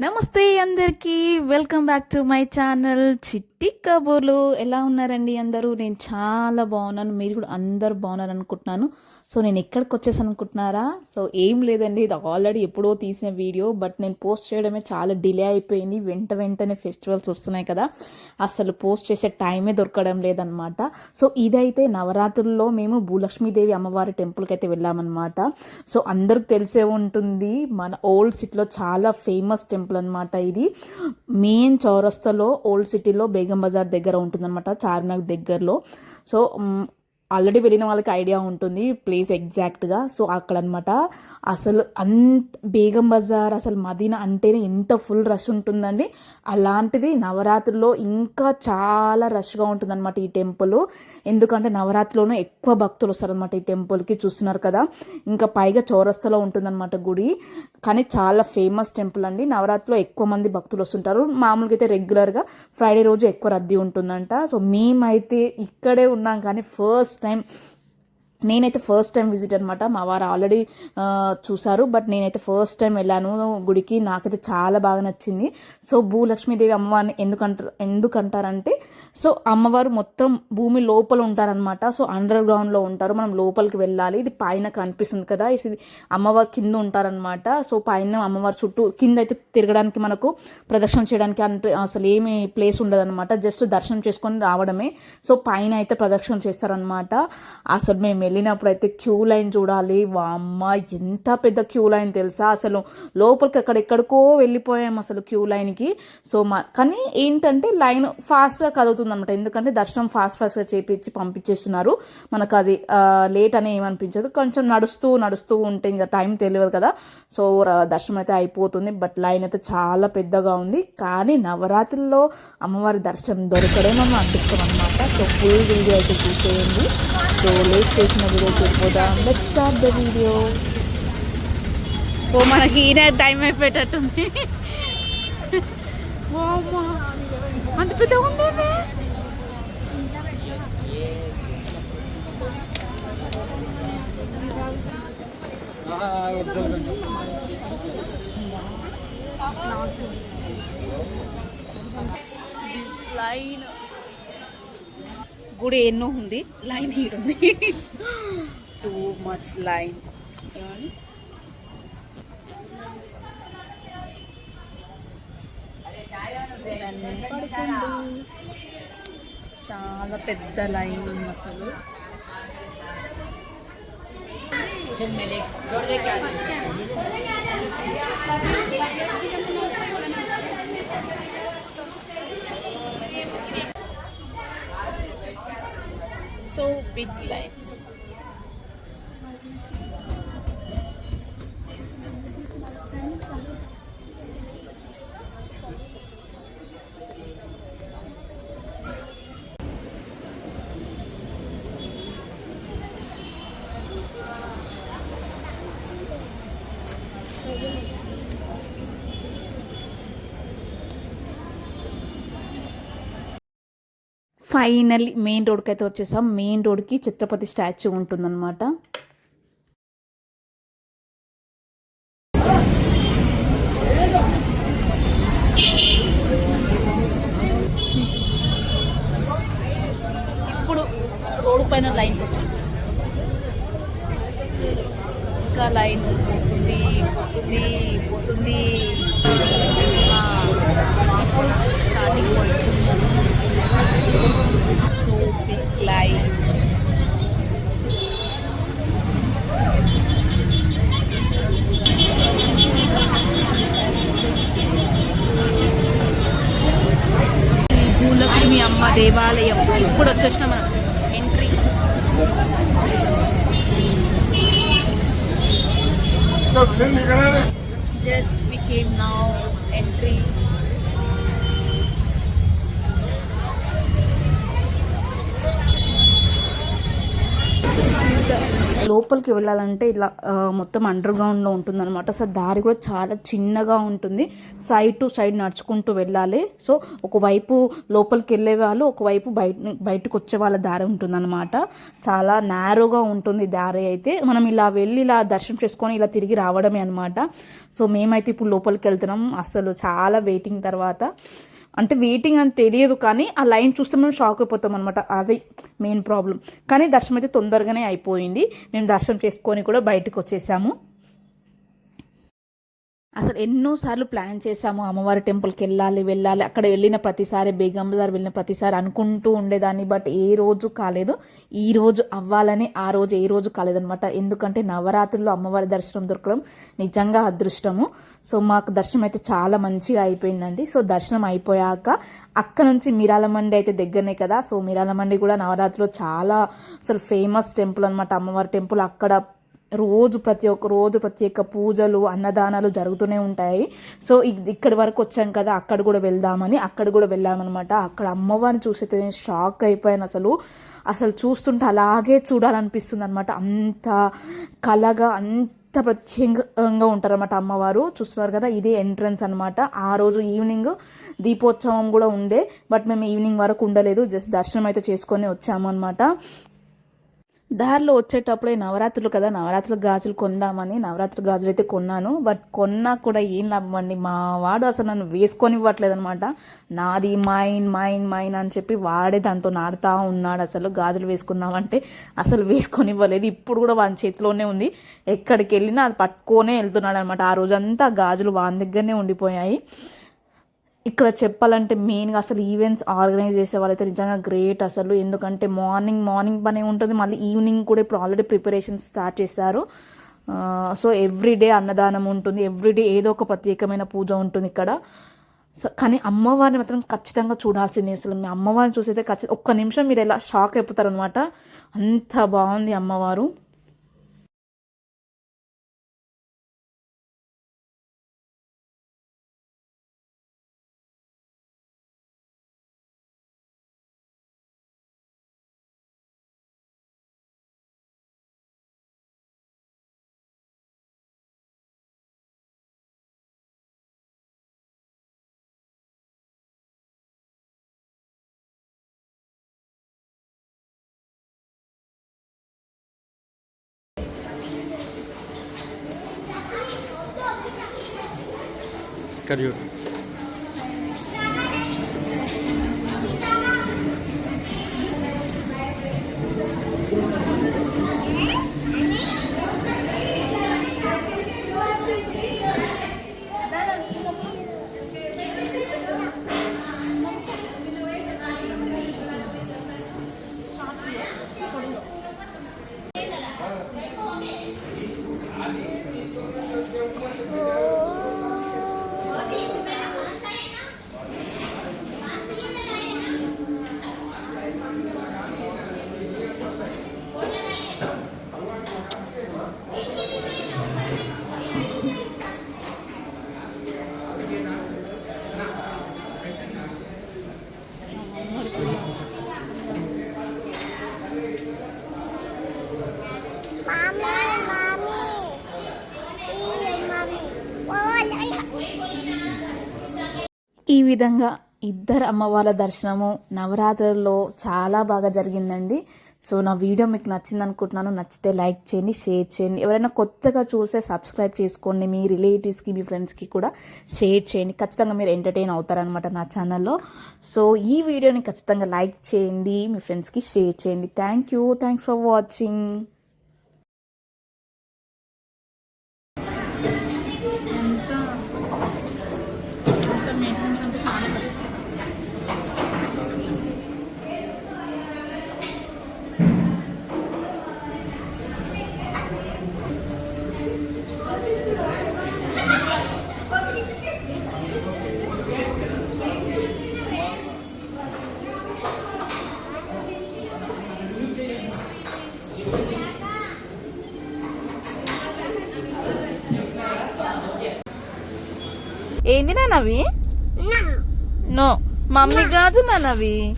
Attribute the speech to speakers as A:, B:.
A: నమస్తే అందరికీ welcome back to my channel chit చిట్టి కబుర్లు ఎలా ఉన్నారండి అందరూ? నేను చాలా బాగున్నాను. మీరు కూడా అందరు బాగున్నారు అనుకుంటున్నాను సో నేను ఎక్కడికి వచ్చేసాను అనుకుంటున్నారా సో ఏం లేదండి. ఇది ఆల్రెడీ ఎప్పుడో తీసిన వీడియో బట్ నేను పోస్ట్ చేయడమే చాలా డిలే అయిపోయింది. వెంట వెంటనే ఫెస్టివల్స్ వస్తున్నాయి కదా. అసలు పోస్ట్ చేసే టైమే దొరకడం లేదనమాట సో ఇదైతే నవరాత్రుల్లో మేము భూలక్ష్మీదేవి అమ్మవారి టెంపుల్కి అయితే వెళ్ళామన్నమాట. సో అందరికి తెలిసే ఉంటుంది మన ఓల్డ్ సిటీలో చాలా ఫేమస్ టెంపుల్ అనమాట ఇది. మెయిన్ చౌరస్తలో ఓల్డ్ సిటీలో బెగ బజార్ దగ్గర ఉంటుందన్నమాట చార్మినార్ దగ్గరలో. సో ఆల్రెడీ వెళ్ళిన వాళ్ళకి ఐడియా ఉంటుంది ప్లేస్ ఎగ్జాక్ట్గా సో అక్కడ అనమాట అసలు అంత బేగం బజార్ అసలు మదీనా అంటేనే ఎంత ఫుల్ రష్ ఉంటుందండి. అలాంటిది నవరాత్రిలో ఇంకా చాలా రష్గా ఉంటుందన్నమాట ఈ టెంపుల్ ఎందుకంటే నవరాత్రిలోనే ఎక్కువ భక్తులు వస్తారనమాట ఈ టెంపుల్కి చూస్తున్నారు కదా. ఇంకా పైగా చౌరస్తలో ఉంటుందన్నమాట గుడి. కానీ చాలా ఫేమస్ టెంపుల్ అండి. నవరాత్రిలో ఎక్కువ మంది భక్తులు వస్తుంటారు. మామూలుగా అయితే రెగ్యులర్గా ఫ్రైడే రోజు ఎక్కువ రద్దీ ఉంటుందంట. సో మేమైతే ఇక్కడే ఉన్నాం కానీ ఫస్ట్ టైం నేనైతే ఫస్ట్ టైం విజిట్ అనమాట మా వారు ఆల్రెడీ చూసారు బట్ నేనైతే ఫస్ట్ టైం వెళ్ళాను గుడికి. నాకైతే చాలా బాగా నచ్చింది. సో భూలక్ష్మీదేవి అమ్మవారిని ఎందుకంటారు ఎందుకంటారంటే సో అమ్మవారు మొత్తం భూమి లోపల ఉంటారనమాట సో అండర్ గ్రౌండ్లో ఉంటారు. మనం లోపలికి వెళ్ళాలి. ఇది పైన కనిపిస్తుంది కదా. ఇది అమ్మవారు కింద ఉంటారనమాట సో పైన అమ్మవారి చుట్టూ కింద అయితే తిరగడానికి మనకు ప్రదర్శన చేయడానికి అంటే అసలు ఏమి ప్లేస్ ఉండదన్నమాట. జస్ట్ దర్శనం చేసుకొని రావడమే. సో పైన అయితే ప్రదక్షిణ చేస్తారనమాట అసలు మేము వెళ్ళినప్పుడు అయితే క్యూ లైన్ చూడాలి. వామ్మ ఎంత పెద్ద క్యూ లైన్ తెలుసా? అసలు లోపలికి అక్కడెక్కడికో వెళ్ళిపోయాం అసలు క్యూ లైన్కి. సో మా కానీ ఏంటంటే లైన్ ఫాస్ట్గా కదులుతుంది అనమాట ఎందుకంటే దర్శనం ఫాస్ట్ ఫాస్ట్గా చేపించి పంపించేస్తున్నారు. మనకు అది లేట్ అని ఏమనిపించదు. కొంచెం నడుస్తూ నడుస్తూ ఉంటే ఇంకా టైం తెలియదు కదా. సో దర్శనం అయితే అయిపోతుంది. బట్ లైన్ అయితే చాలా పెద్దగా ఉంది. కానీ నవరాత్రుల్లో అమ్మవారి దర్శనం దొరకడం మనం అదృష్టం అనమాట సో ఫుల్ వీడియో అయితే చూసేయండి. సో లేట్ చేసిన వీడియో చూడిపోదాం లెట్ స్టార్ట్ ద వీడియో ఓ మనకి ఈయన టైం అయిపోయేటట్టుంది. అంత పెద్ద ఉందేమే? దిస్ లైన్ కూడా ఎన్నో ఉంది. లైన్ హీర్ ఉంది. టూ మచ్ లైన్ చాలా పెద్ద లైన్ ఉంది అసలు. so big life. Finally main రోడ్కి అయితే వచ్చేసాం. మెయిన్ రోడ్కి ఛత్రపతి స్టాచ్యూ ఉంటుందన్నమాట. ఇప్పుడు రోడ్డు పైన లైన్కి వచ్చింది ఇంకా లైన్ పోతుంది పోతుంది పోతుంది. ఇప్పుడు starting point. So big line Bhulakshmi Amma దేవాలయం. ఇప్పుడు వచ్చేసిన మనం entry. Just we came now entry లోపలికి వెళ్ళాలంటే ఇలా మొత్తం అండర్ గ్రౌండ్లో ఉంటుంది అనమాట సో దారి కూడా చాలా చిన్నగా ఉంటుంది. సైడ్ టు సైడ్ నడుచుకుంటూ వెళ్ళాలి. సో ఒకవైపు లోపలికి వెళ్ళే వాళ్ళు ఒకవైపు బయట బయటకు వచ్చే వాళ్ళ దారి ఉంటుందన్నమాట. చాలా నేరోగా ఉంటుంది దారి అయితే. మనం ఇలా వెళ్ళి ఇలా దర్శనం చేసుకొని ఇలా తిరిగి రావడమే అనమాట సో మేమైతే ఇప్పుడు లోపలికి వెళ్తున్నాం. అసలు చాలా వెయిటింగ్ తర్వాత. అంటే వెయిటింగ్ అని తెలియదు కానీ ఆ లైన్ చూస్తే మేము షాక్ అయిపోతాం అనమాట అది మెయిన్ ప్రాబ్లం కానీ దర్శనం అయితే తొందరగానే అయిపోయింది. మేము దర్శనం చేసుకొని కూడా బయటకు వచ్చేసాము. అసలు ఎన్నోసార్లు ప్లాన్ చేశాము అమ్మవారి టెంపుల్కి వెళ్ళాలి వెళ్ళాలి అక్కడ వెళ్ళిన ప్రతిసారి బేగం బజార్ వెళ్ళిన ప్రతిసారి అనుకుంటూ ఉండేదాన్ని బట్ ఏ రోజు కాలేదు. ఈ రోజు అవ్వాలని ఆ రోజు ఏ రోజు కాలేదనమాట ఎందుకంటే నవరాత్రుల్లో అమ్మవారి దర్శనం దొరకడం నిజంగా అదృష్టము. సో మాకు దర్శనం అయితే చాలా మంచిగా అయిపోయిందండి. సో దర్శనం అయిపోయాక అక్కడ నుంచి మిరాలమండి అయితే దగ్గరనే కదా. సో మిరాలమండి కూడా నవరాత్రిలో చాలా అసలు ఫేమస్ టెంపుల్ అనమాట అమ్మవారి టెంపుల్ అక్కడ రోజు ప్రతి ఒక్క రోజు ప్రత్యేక పూజలు అన్నదానాలు జరుగుతూనే ఉంటాయి. సో ఇక్కడి వరకు వచ్చాం కదా అక్కడ కూడా వెళ్దామని అక్కడ కూడా వెళ్ళామన్నమాట. అక్కడ అమ్మవారిని చూసైతే నేను షాక్ అయిపోయాను అసలు. అసలు చూస్తుంటే అలాగే చూడాలనిపిస్తుంది అనమాట అంత కలగా అంత ప్రత్యేకంగా ఉంటారన్నమాట అమ్మవారు. చూస్తున్నారు కదా ఇదే ఎంట్రన్స్ అనమాట ఆ రోజు ఈవినింగ్ దీపోత్సవం కూడా ఉండే బట్ మేము ఈవినింగ్ వరకు ఉండలేదు. జస్ట్ దర్శనం అయితే చేసుకొని వచ్చాము అనమాట దారిలో వచ్చేటప్పుడే నవరాత్రులు కదా నవరాత్రుల గాజులు కొందామని నవరాత్రి గాజులు అయితే కొన్నాను. బట్ కొన్నా కూడా ఏం లాభం అండి? మా వాడు అసలు నన్ను వేసుకొని ఇవ్వట్లేదు అనమాట నాది మైన్ మైన్ మైన్ అని చెప్పి వాడే దాంతో నాడుతూ ఉన్నాడు అసలు. గాజులు వేసుకుందామంటే అసలు వేసుకొని ఇవ్వలేదు. ఇప్పుడు కూడా వాని చేతిలోనే ఉంది. ఎక్కడికి వెళ్ళినా అది పట్టుకొనే వెళ్తున్నాడు అనమాట ఆ రోజంతా గాజులు వాని దగ్గరనే ఉండిపోయాయి. ఇక్కడ చెప్పాలంటే మెయిన్గా అసలు ఈవెంట్స్ ఆర్గనైజ్ చేసే వాళ్ళైతే నిజంగా గ్రేట్ అసలు. ఎందుకంటే మార్నింగ్ మార్నింగ్ పనే ఉంటుంది. మళ్ళీ ఈవినింగ్ కూడా ఇప్పుడు ఆల్రెడీ ప్రిపరేషన్ స్టార్ట్ చేశారు. సో ఎవ్రీడే అన్నదానం ఉంటుంది. ఎవ్రీడే ఏదో ఒక ప్రత్యేకమైన పూజ ఉంటుంది ఇక్కడ. సో కానీ అమ్మవారిని మాత్రం ఖచ్చితంగా చూడాల్సింది. అసలు మీ అమ్మవారిని చూసైతే ఖచ్చితంగా ఒక్క నిమిషం మీరు ఎలా షాక్ అయిపోతారనమాట అంత బాగుంది అమ్మవారు.
B: ఇక్కడ
A: విధంగా ఇద్దరు అమ్మవార్ల దర్శనము నవరాత్రుల్లో చాలా బాగా జరిగిందండి. సో నా వీడియో మీకు నచ్చింది అనుకుంటున్నాను. నచ్చితే లైక్ చేయండి షేర్ చేయండి. ఎవరైనా కొత్తగా చూస్తే సబ్స్క్రైబ్ చేసుకోండి. మీ రిలేటివ్స్కి మీ ఫ్రెండ్స్కి కూడా షేర్ చేయండి. ఖచ్చితంగా మీరు ఎంటర్టైన్ అవుతారనమాట నా ఛానల్లో. సో ఈ వీడియోని ఖచ్చితంగా లైక్ చేయండి మీ ఫ్రెండ్స్కి షేర్ చేయండి. Thank you. Thanks for watching. ఏంది నానవి. నో. మమ్మీ గాజు నానవి